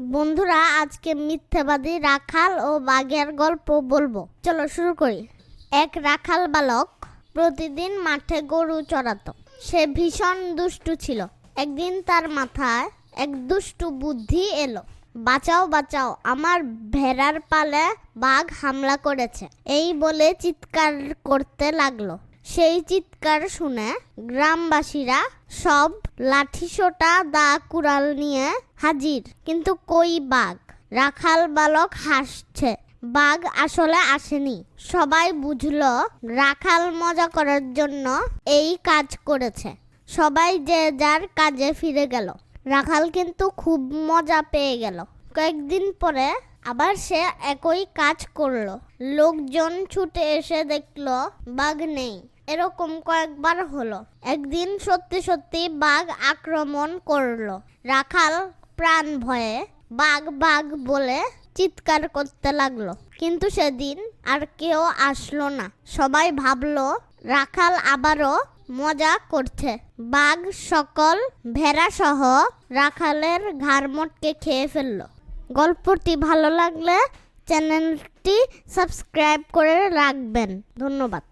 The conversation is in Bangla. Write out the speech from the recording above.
বন্ধুরা, আজকে মিথ্যাবাদী রাখাল ও বাঘের গল্প বলব। চলো শুরু করি। এক রাখাল বালক প্রতিদিন মাঠে গরু চড়াতো। সে ভীষণ দুষ্টু ছিল। একদিন তার মাথায় এক দুষ্টু বুদ্ধি এলো। বাঁচাও বাঁচাও, আমার ভেড়ার পালে বাঘ হামলা করেছে। এই বলে চিৎকার করতে লাগল। সেই চিৎকার শুনে গ্রামবাসীরা সব লাঠিসোঁটা দা কুড়াল নিয়ে হাজির। কিন্তু কই বাঘ? রাখাল বালক হাসছে। বাঘ আসলে আসেনি। সবাই বুঝল রাখাল মজা করার জন্য এই কাজ করেছে। সবাই যে যার কাজে ফিরে গেল। রাখাল কিন্তু খুব মজা পেয়ে গেল। কয়েকদিন পরে আবার সে একই কাজ করল। লোকজন ছুটে এসে দেখল বাঘ নেই। এরকম কয়েকবার হলো। একদিন সত্যি সত্যি বাঘ আক্রমণ করল। রাখাল প্রাণ ভয়ে বাঘ বাঘ বলে চিৎকার করতে লাগল। কিন্তু সেদিন আর কেউ আসলো না। সবাই ভাবলো, রাখাল আবারও মজা করছে। বাঘ সকল ভেড়া সহ রাখালের ঘাড় মোটকে খেয়ে ফেলল। গল্পটি ভালো লাগলে চ্যানেলটি সাবস্ক্রাইব করে রাখবেন। ধন্যবাদ।